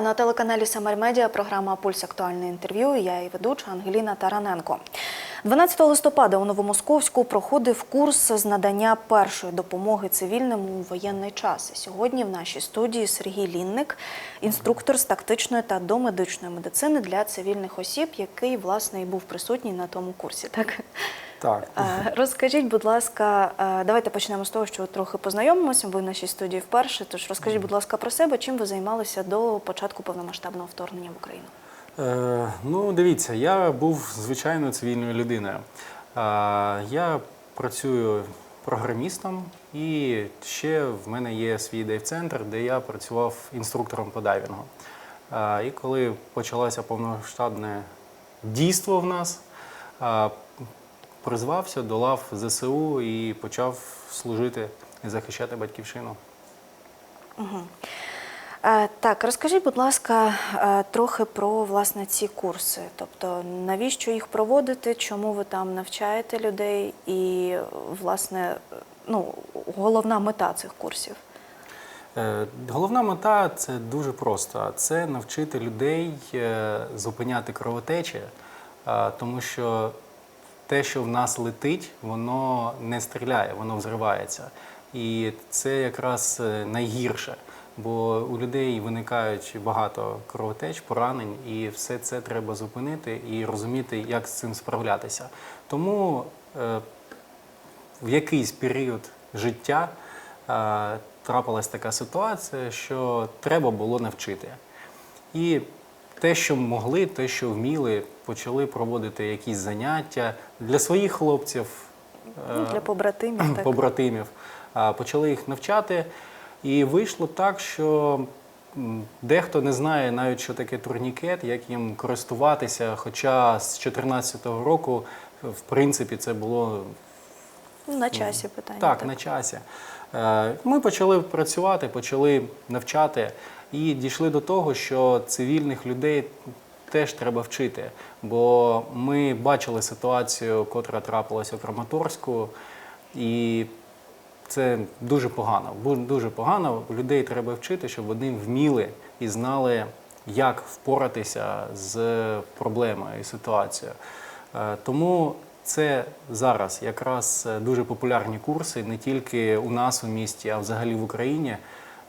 На телеканалі Самар Медіа. Програма Пульс актуальне інтерв'ю. Я і ведуча Ангеліна Тараненко. 12 листопада у Новомосковську проходив курс з надання першої допомоги цивільним у воєнний час. Сьогодні в нашій студії Сергій Лінник, інструктор з тактичної та домедичної медицини для цивільних осіб, який власне і був присутній на тому курсі. Так Так, Е, Розкажіть, будь ласка, е, давайте почнемо з того, що трохи познайомимося. Ви в нашій студії вперше. Тож розкажіть, будь ласка, про себе, чим ви займалися до початку повномасштабного вторгнення в Україну? е, ну дивіться, я був звичайною цивільною людиною. Е, я працюю програмістом, і ще в мене є свій дейв-центр, де я працював інструктором по дайвінгу. Е, і коли почалося повномасштабне дійство в нас, е, призвався до лав ЗСУ і почав служити і захищати батьківщину. Е, Так, розкажіть, будь ласка, е, трохи про власне ці курси. Тобто, навіщо їх проводити, чому ви там навчаєте людей, і власне, ну, головна мета цих курсів. Е, Головна мета це дуже просто: це навчити людей зупиняти кровотечі, тому що те, що в нас летить, воно не стріляє, воно взривається. І це якраз е, найгірше, бо у людей виникають багато кровотеч, поранень, і все це треба зупинити і розуміти, як з цим справлятися. Тому е, в якийсь період життя е, трапилась така ситуація, що треба було навчити. І те, що могли, те, що вміли, почали проводити якісь заняття для своїх хлопців, Ну, е, для побратимів, так. побратимів, почали їх навчати. І вийшло так, що дехто не знає навіть, що таке турнікет, як їм користуватися. Хоча з 2014 року, в принципі, це було На часі питання. так, на часі. Е, Ми почали працювати, почали навчати і дійшли до того, що цивільних людей теж треба вчити. Бо ми бачили ситуацію, котра трапилася у Краматорську, і це дуже погано. Дуже погано. Людей треба вчити, щоб вони вміли і знали, як впоратися з проблемою і ситуацією. Е, Тому це зараз якраз е, дуже популярні курси не тільки у нас у місті, а взагалі в Україні.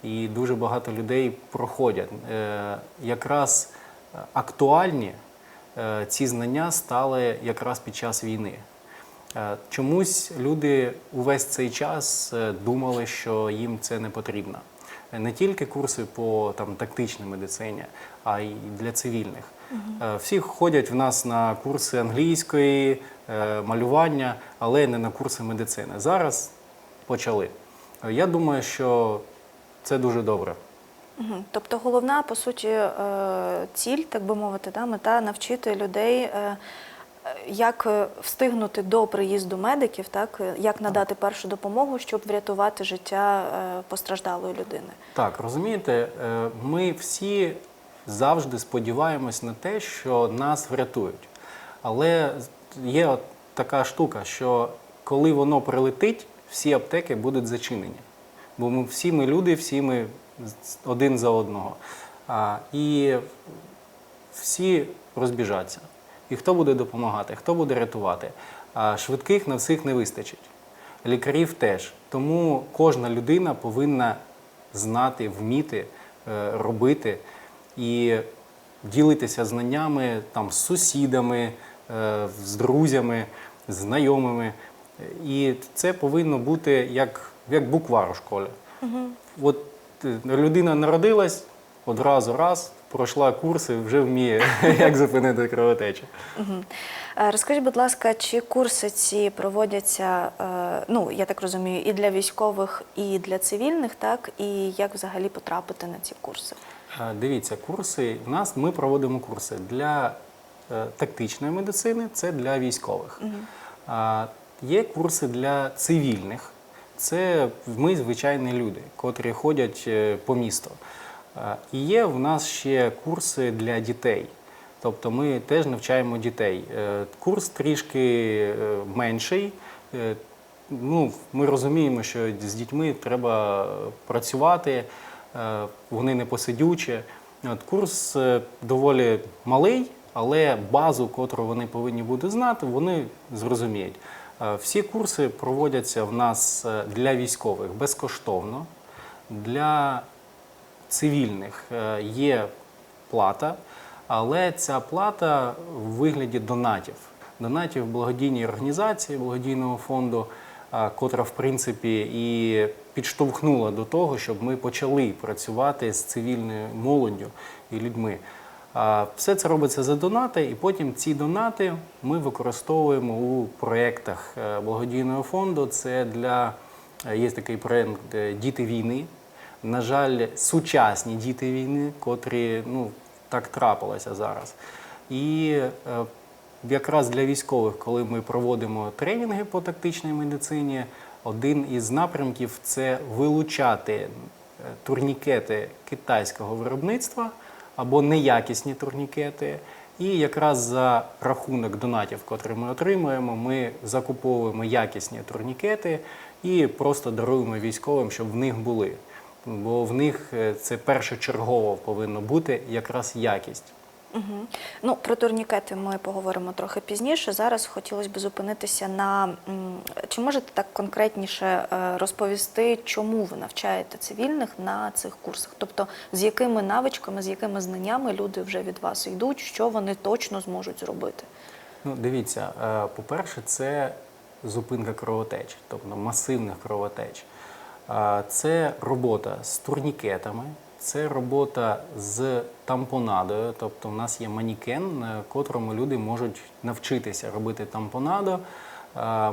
І дуже багато людей проходять. Е, Якраз е, актуальні ці знання стали якраз під час війни. Чомусь люди увесь цей час думали, що їм це не потрібно. Не тільки курси по там, тактичній медицині, а й для цивільних. Е, Всі ходять в нас на курси англійської, малювання, але не на курси медицини. Зараз почали. Е, Я думаю, що це дуже добре. Тобто головна, по суті, е, ціль, так би мовити, да, мета навчити людей, е, е, як е, встигнути до приїзду медиків, так, е, як надати першу допомогу, щоб врятувати життя е, постраждалої людини. Так, розумієте, е, ми всі завжди сподіваємось на те, що нас врятують. Але є от така штука, що коли воно прилетить, всі аптеки будуть зачинені. Бо ми всі ми люди, всі ми один за одного. А, і всі розбіжаться. І хто буде допомагати, хто буде рятувати. А швидких на всіх не вистачить. Лікарів теж. Тому кожна людина повинна знати, вміти, е, робити і ділитися знаннями там, з сусідами, з друзями, з знайомими. І це повинно бути як, як буквар у школі. От е, людина народилась, одразу раз, пройшла курси, вже вміє, як зупинити кровотечу. Е, Розкажіть, будь ласка, чи курси ці проводяться, е, ну я так розумію, і для військових, і для цивільних, так? І як взагалі потрапити на ці курси? Дивіться, курси в нас ми проводимо курси для е, тактичної медицини, це для військових. Є курси для цивільних. Це ми звичайні люди, котрі ходять е, по місту. І є в нас ще курси для дітей. Тобто ми теж навчаємо дітей. Е, Курс трішки е, менший. Е, Ну, ми розуміємо, що з дітьми треба працювати, е, вони не посидючі. От, курс е, доволі малий, але базу, котру вони повинні будуть знати, вони зрозуміють. Е, Всі курси проводяться в нас е, для військових безкоштовно. Для цивільних е, є плата, але ця плата в вигляді донатів. Донатів благодійній організації, благодійного фонду, котра, в принципі, і підштовхнула до того, щоб ми почали працювати з цивільною молоддю і людьми. Все це робиться за донати, і потім ці донати ми використовуємо у проєктах е, благодійного фонду. Це для е, є такий проєкт Діти війни. На жаль, сучасні діти війни, котрі ну так трапилося зараз. І е, якраз для військових, коли ми проводимо тренінги по тактичній медицині, один із напрямків це вилучати турнікети китайського виробництва або неякісні турнікети. І якраз за рахунок донатів, котрі ми отримуємо, ми закуповуємо якісні турнікети і просто даруємо військовим, щоб в них були. Бо в них е, це першочергово повинно бути якраз якість. Угу. Ну, про турнікети ми поговоримо трохи пізніше. Зараз хотілося б зупинитися на чи можете так конкретніше е, розповісти, чому ви навчаєте цивільних на цих курсах? Тобто, з якими навичками, з якими знаннями люди вже від вас йдуть, що вони точно зможуть зробити? Ну, дивіться, е, по-перше, це зупинка кровотеч, тобто масивних кровотеч. Е, Це робота з турнікетами, це робота з тампонадою. Тобто, в нас є манікен, на котрому люди можуть навчитися робити тампонадо.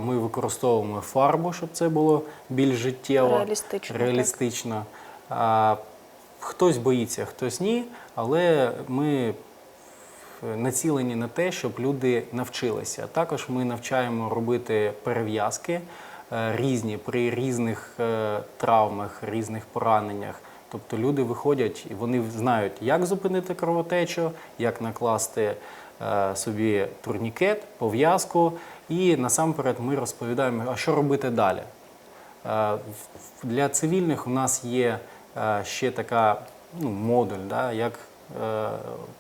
Ми використовуємо фарбу, щоб це було більш життєво, Реалістично, реалістично. Хтось боїться, хтось ні, але ми націлені на те, щоб люди навчилися. Також ми навчаємо робити перев'язки е, різні при різних е, травмах, різних пораненнях. Тобто люди виходять і вони знають, як зупинити кровотечу, як накласти е, собі турнікет, пов'язку. І насамперед ми розповідаємо, а що робити далі. Е, Для цивільних у нас є е, ще така ну, модуль, да, як е,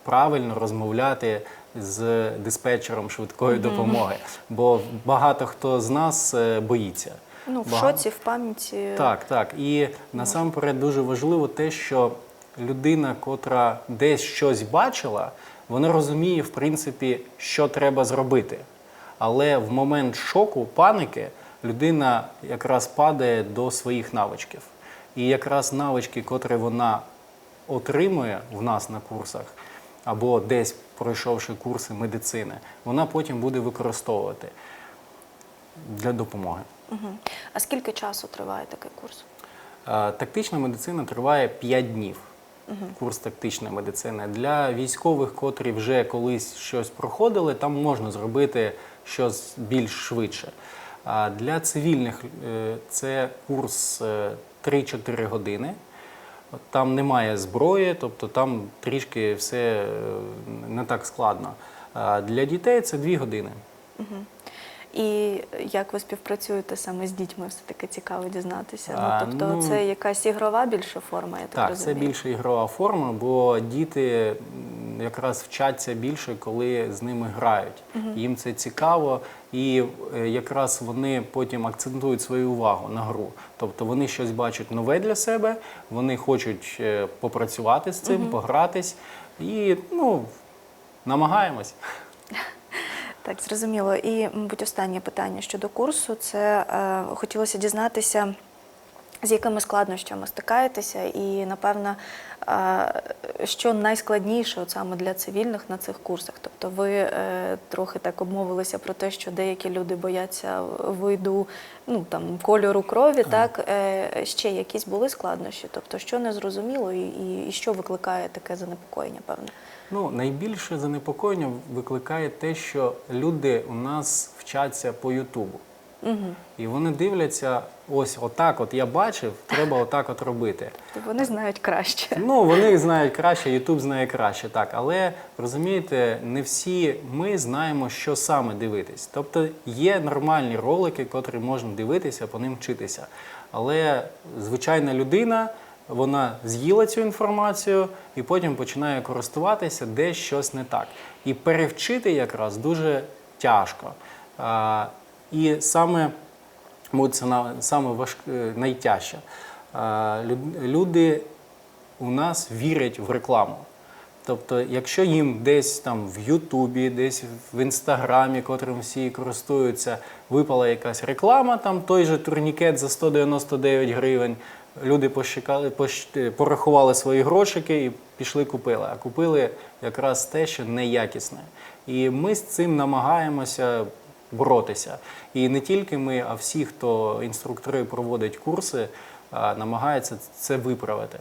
правильно розмовляти з диспетчером швидкої допомоги. Бо багато хто з нас боїться. Ну, в Багато- шоці, в пам'яті. так, так. І насамперед дуже важливо те, що людина, котра десь щось бачила, вона розуміє, в принципі, що треба зробити. Але в момент шоку, паники, людина якраз падає до своїх навичків. І якраз навички, котрі вона отримує в нас на курсах, або десь пройшовши курси медицини, вона потім буде використовувати для допомоги. Угу. А скільки часу триває такий курс? Е, Тактична медицина триває 5 днів. Курс тактичної медицини. Для військових, котрі вже колись щось проходили, там можна зробити щось більш швидше. А для цивільних е, це курс е, 3-4 години. Там немає зброї, тобто там трішки все е, не так складно. А Для дітей це 2 години. І як ви співпрацюєте саме з дітьми, все таки цікаво дізнатися. А, ну, тобто ну, це якась ігрова більше форма, я так, Так, розумію. це більше ігрова форма, бо діти якраз вчаться більше, коли з ними грають. Їм це цікаво, і е, якраз вони потім акцентують свою увагу на гру. Тобто вони щось бачать нове для себе, вони хочуть е, попрацювати з цим, погратись і ну, намагаємось. Так, зрозуміло. І, мабуть, останнє питання щодо курсу. Це е, хотілося дізнатися, з якими складнощами стикаєтеся, і, напевно, що найскладніше от саме для цивільних на цих курсах. Тобто ви е, трохи так обмовилися про те, що деякі люди бояться виду ну, там, кольору крові, так? Е, ще якісь були складнощі? Тобто, що не зрозуміло і, і, і що викликає таке занепокоєння, певно? Ну, найбільше занепокоєння викликає те, що люди у нас вчаться по Ютубу. Угу. І вони дивляться, ось отак, от я бачив, треба отак от робити. Вони знають краще. Ну, вони знають краще, Ютуб знає краще, так. Але розумієте, не всі ми знаємо, що саме дивитись. Тобто є нормальні ролики, котрі можна дивитися, по ним вчитися. Але звичайна людина вона з'їла цю інформацію і потім починає користуватися, де щось не так. І перевчити якраз дуже тяжко. І саме, саме важк, е, найтяжче. Люди у нас вірять в рекламу. Тобто, якщо їм десь там в Ютубі, десь в інстаграмі, котрим всі користуються, випала якась реклама, там той же турнікет за 199 гривень. Люди пощекали, пощ- е, порахували свої грошики і пішли купили. А купили якраз те, що неякісне. І ми з цим намагаємося боротися. І не тільки ми, а всі, хто інструктори проводять курси, намагаються це виправити.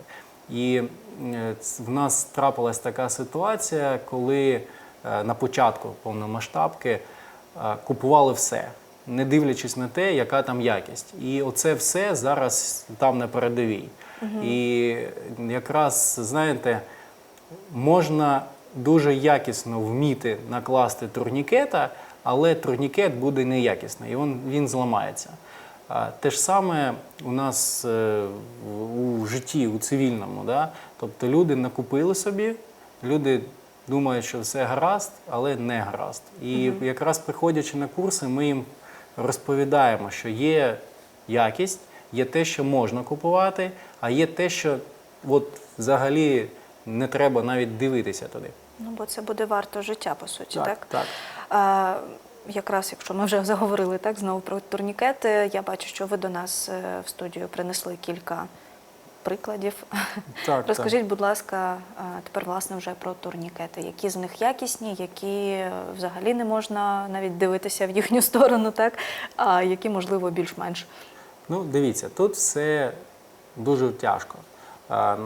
І е, в нас трапилась така ситуація, коли е, на початку повномасштабки е, купували все, не дивлячись на те, яка там якість. І оце все зараз там на передовій. І якраз, знаєте, можна дуже якісно вміти накласти турнікета, але турнікет буде неякісний, і він, він зламається. Те ж саме у нас е, у житті, у цивільному. Да? Тобто люди накупили собі, люди думають, що все гаразд, але не гаразд. І якраз приходячи на курси, ми їм розповідаємо, що є якість, є те, що можна купувати, а є те, що от взагалі не треба навіть дивитися туди. Ну, бо це буде варто життя, по суті, так? Так, так. Якраз, якщо ми вже заговорили так, знову про турнікети, я бачу, що ви до нас е, в студію принесли кілька прикладів. Так, Розкажіть, будь ласка, тепер власне вже про турнікети. Які з них якісні, які е, взагалі не можна навіть дивитися в їхню сторону, так? А які, можливо, більш-менш. Ну, дивіться, тут все дуже тяжко.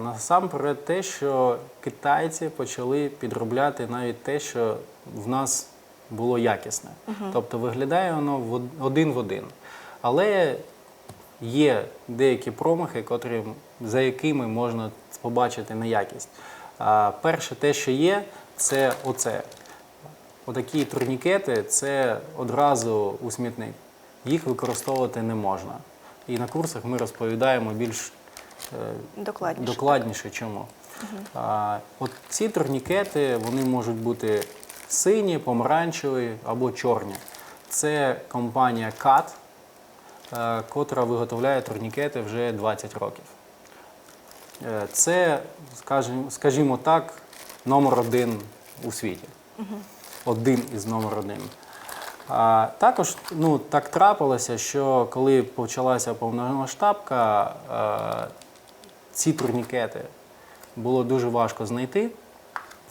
Насамперед те, що китайці почали підробляти навіть те, що в нас було якісне. Тобто виглядає воно один в один. Але є деякі промахи, котрі, за якими можна побачити неякість. А, Перше, те, що є, це оце. Отакі турнікети це одразу у смітник. Їх використовувати не можна. І на курсах ми розповідаємо більш е, Докладніше. докладніше чому. А, от ці турнікети вони можуть бути сині, помаранчеві або чорні. Це компанія CAT, е, котра виготовляє турнікети вже 20 років. Е, Це, скажімо, так, номер один у світі. Один із номер один. А, також ну, так трапилося, що коли почалася повномасштабка, е, ці турнікети було дуже важко знайти.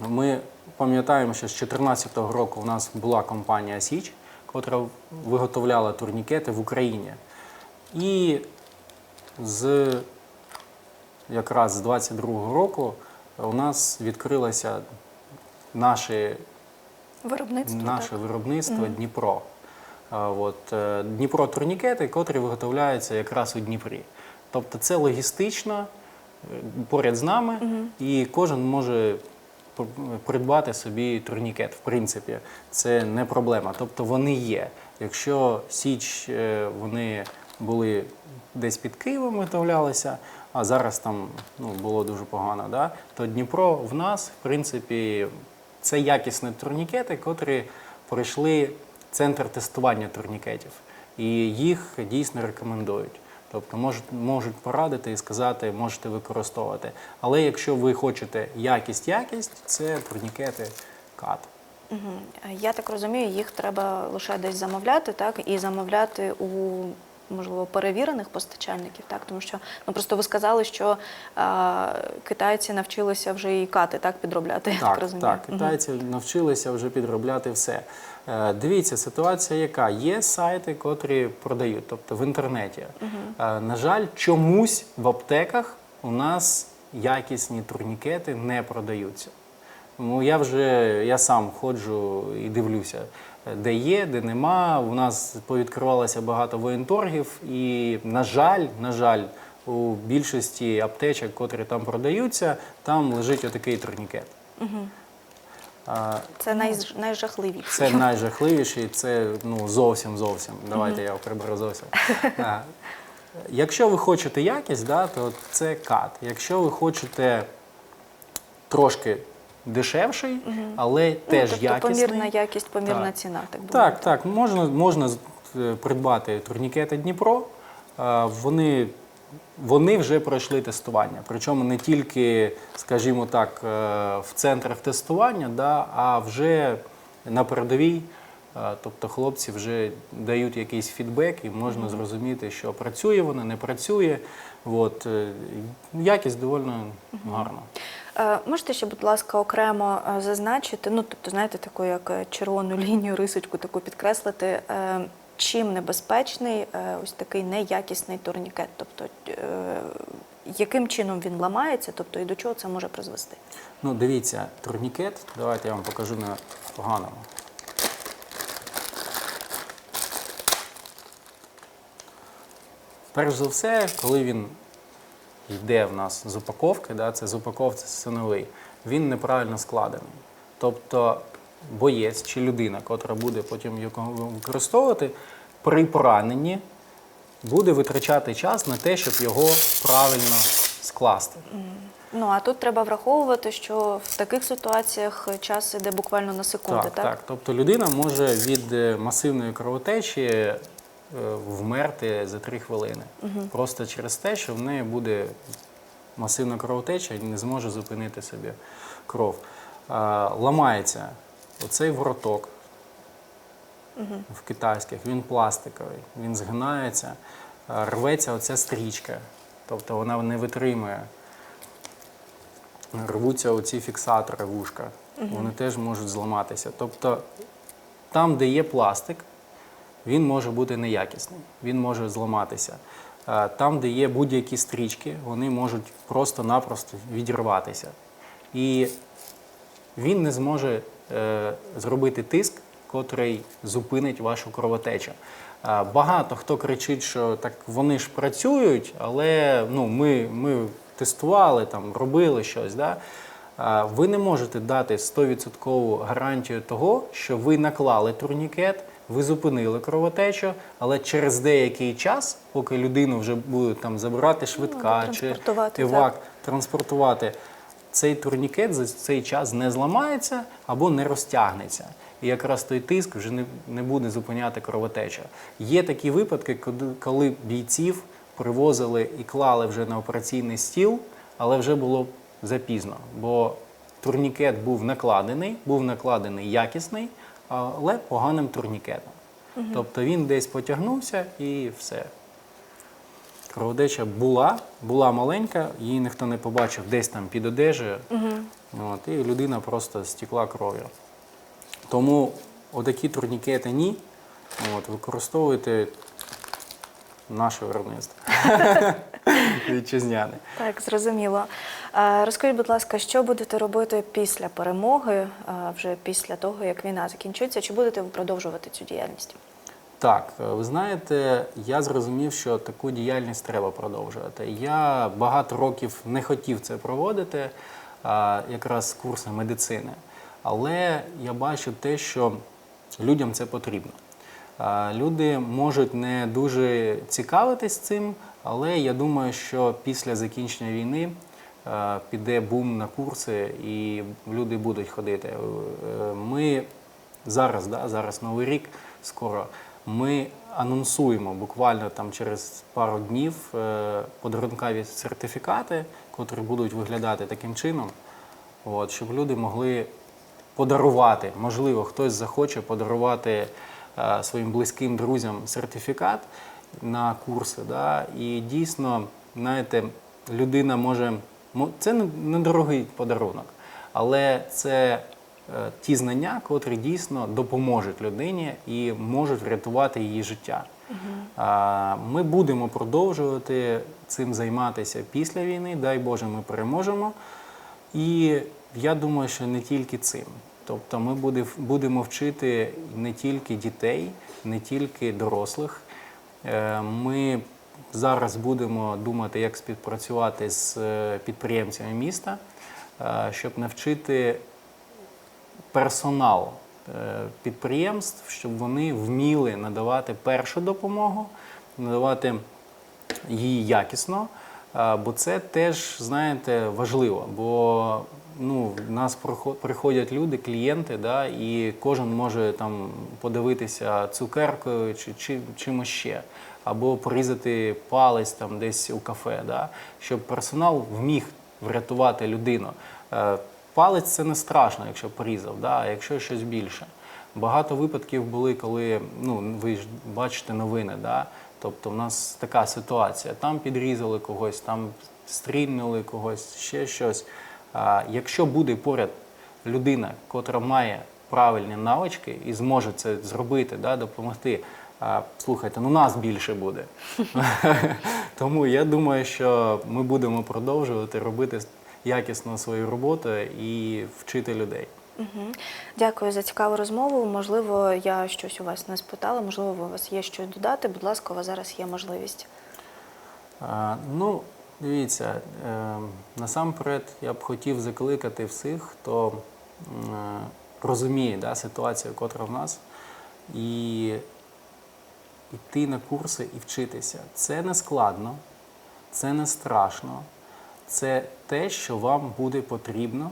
Ми пам'ятаємо, що з 2014 року в нас була компанія Січ, котра виготовляла турнікети в Україні. І з якраз з 22-го року у нас відкрилося наше Виробництво. наше виробництво Дніпро. От, е, Дніпро турнікети, котрі виготовляються якраз у Дніпрі. Тобто це логістично е, поряд з нами, і кожен може придбати собі турнікет. В принципі, це не проблема. Тобто вони є. Якщо Січ е, вони були десь під Києвом виготовлялися, а зараз там ну, було дуже погано, да? то Дніпро в нас, в принципі, це якісні турнікети, котрі пройшли центр тестування турнікетів. І їх дійсно рекомендують. Тобто можуть, можуть порадити і сказати, можете використовувати. Але якщо ви хочете якість, якість, це турнікети кат. Мгм. Я так розумію, їх треба лише десь замовляти, так і замовляти у можливо перевірених постачальників, так тому що ну просто ви сказали, що а, китайці навчилися вже і кати так підробляти. Я так, Так, розумію. так, китайці навчилися вже підробляти все. Е, Дивіться, ситуація яка? Є сайти, котрі продають, тобто в інтернеті. Е, На жаль, чомусь в аптеках у нас якісні турнікети не продаються. Ну, я вже я сам ходжу і дивлюся, е, де є, де нема. У нас повідкривалося багато воєнторгів, і, на жаль, на жаль, у більшості аптечок, котрі там продаються, там лежить отакий турнікет. А, Це найж, найжахливіше. Це найжахливіший, це ну, зовсім зовсім. Давайте я приберу зовсім. А, Якщо ви хочете якість, да, то це кат. Якщо ви хочете трошки дешевший, але теж ну, тобто якісний. помірна якість, помірна Так. ціна. Так, Так, так, можна, можна е, придбати турнікети Дніпро. Вони, вони вже пройшли тестування. Причому не тільки, скажімо так, е, в центрах тестування, да, а вже на передовій. Е, Тобто хлопці вже дають якийсь фідбек і можна зрозуміти, що працює воно, не працює. От, е, якість доволі гарна. Можете ще, будь ласка, окремо зазначити, ну тобто, знаєте, таку як червону лінію, рисочку таку підкреслити, чим небезпечний е, ось такий неякісний турнікет, тобто е, яким чином він ламається, тобто і до чого це може призвести? Ну, дивіться, турнікет, давайте я вам покажу на поганому. Перш за все, коли він йде в нас з упаковки, да, це з упаковки синовий, він неправильно складений. Тобто боєць чи людина, котра буде потім його використовувати, при пораненні буде витрачати час на те, щоб його правильно скласти. Ну а тут треба враховувати, що в таких ситуаціях час іде буквально на секунди, Так, так? так. Тобто людина може від е, масивної кровотечі е, вмерти за три хвилини. Просто через те, що в неї буде масивна кровотеча і не зможе зупинити собі кров. Ламається оцей вороток в китайських, він пластиковий, він згинається, рветься оця стрічка, тобто вона не витримує рвуться оці фіксатори вушка. Вони теж можуть зламатися. Тобто там, де є пластик, він може бути неякісний, він може зламатися. Е, Там, де є будь-які стрічки, вони можуть просто-напросто відірватися. І він не зможе зробити тиск, котрий зупинить вашу кровотечу. Е, Багато хто кричить, що так вони ж працюють, але ну, ми, ми тестували, там, робили щось. Да? Е, Ви не можете дати 100% гарантію того, що ви наклали турнікет, ви зупинили кровотечу, але через деякий час, поки людину вже будуть там забирати швидка або чи евак, транспортувати, цей турнікет за цей час не зламається або не розтягнеться. І якраз той тиск вже не, не буде зупиняти кровотечу. Є такі випадки, коли- бійців привозили і клали вже на операційний стіл, але вже було запізно, бо турнікет був накладений, був накладений якісний, але поганим турнікетом. Тобто він десь потягнувся і все. Кровотеча була, була маленька, її ніхто не побачив десь там під одежею. От, і людина просто стекла кров'ю. Тому отакі турнікети ні. От, використовуйте наше виробництво. Вітчизняне. Так, зрозуміло. Розкажіть, будь ласка, що будете робити після перемоги, вже після того, як війна закінчиться? Чи будете ви продовжувати цю діяльність? Так, е, ви знаєте, я зрозумів, що таку діяльність треба продовжувати. Я багато років не хотів це проводити, якраз курси медицини. Але я бачу те, що людям це потрібно. Люди можуть не дуже цікавитись цим, але я думаю, що після закінчення війни е, піде бум на курси і люди будуть ходити. Е, Ми зараз, да, зараз новий рік скоро. Ми анонсуємо буквально там через пару днів е, подарункові сертифікати, котрі будуть виглядати таким чином, от, щоб люди могли подарувати. Можливо, хтось захоче подарувати е, своїм близьким друзям сертифікат на курси. Да? І дійсно, знаєте, людина може. мо- Це не- недорогий подарунок, але це ті знання, котрі дійсно допоможуть людині і можуть врятувати її життя. А, Ми будемо продовжувати цим займатися після війни. Дай Боже, ми переможемо. І я думаю, що не тільки цим. Тобто ми будемо вчити не тільки дітей, не тільки дорослих. Е, Ми зараз будемо думати, як співпрацювати з е, підприємцями міста, е, щоб навчити персонал е, підприємств, щоб вони вміли надавати першу допомогу, надавати її якісно, е, бо це теж, знаєте, важливо. Бо ну, в нас приходять люди, клієнти, да, і кожен може там подивитися цукеркою чи, чи чимось ще, або порізати палець там десь у кафе, да, щоб персонал вміг врятувати людину. Палець це не страшно, якщо порізав, да, а якщо щось більше. Багато випадків були, коли ну ви ж бачите новини, да? тобто в нас така ситуація. Там підрізали когось, там стрільнули когось, ще щось. А, якщо буде поряд людина, котра має правильні навички і зможе це зробити, да, допомогти. А, слухайте, ну нас більше буде. Тому я думаю, що ми будемо продовжувати робити якісно свою роботу і вчити людей. Мгм. Дякую за цікаву розмову. Можливо, я щось у вас не спитала, можливо, у вас є щось додати. Будь ласка, у вас зараз є можливість. А, Ну, дивіться, е, насамперед я б хотів закликати всіх, хто е, розуміє да, ситуацію, котра в нас, і йти на курси і вчитися. Це не складно, це не страшно, це те, що вам буде потрібно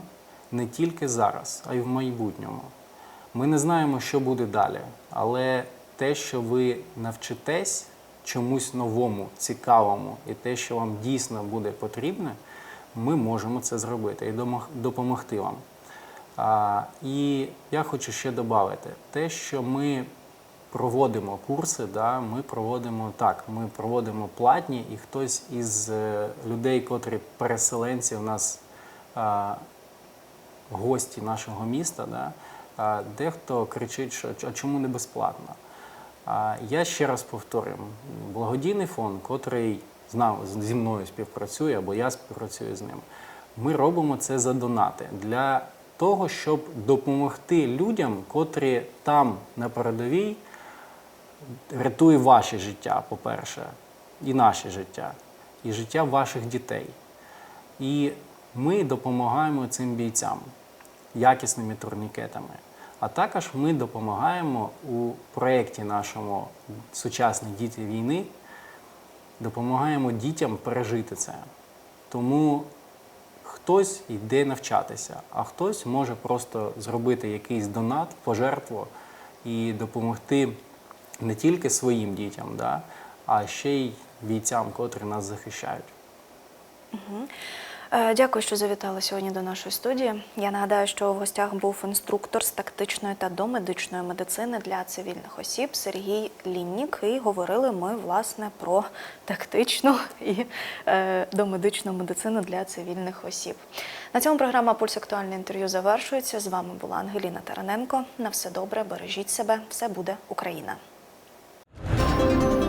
не тільки зараз, а й в майбутньому. Ми не знаємо, що буде далі, але те, що ви навчитесь чомусь новому, цікавому, і те, що вам дійсно буде потрібне, ми можемо це зробити і допомогти вам. А, і я хочу ще додати, те, що ми проводимо курси, да, ми проводимо так, ми проводимо платні, і хтось із е, людей, котрі переселенці у нас а, гості нашого міста, да, а, дехто кричить, що а чому не безплатно. А, я ще раз повторюю, благодійний фонд, котрий з зі мною співпрацює, або я співпрацюю з ним, ми робимо це за донати для того, щоб допомогти людям, котрі там на передовій рятує ваше життя, по-перше, і наше життя, і життя ваших дітей. І ми допомагаємо цим бійцям якісними турнікетами. А також ми допомагаємо у проєкті нашому Сучасні діти війни, допомагаємо дітям пережити це. Тому хтось йде навчатися, а хтось може просто зробити якийсь донат, пожертву і допомогти не тільки своїм дітям, да, а ще й бійцям, котрі нас захищають. Е, Дякую, що завітали сьогодні до нашої студії. Я нагадаю, що в гостях був інструктор з тактичної та домедичної медицини для цивільних осіб Сергій Ліннік. І говорили ми власне про тактичну і е, домедичну медицину для цивільних осіб. На цьому програма Пульс актуальне інтерв'ю завершується. З вами була Ангеліна Тараненко. На все добре, бережіть себе, все буде Україна. thank you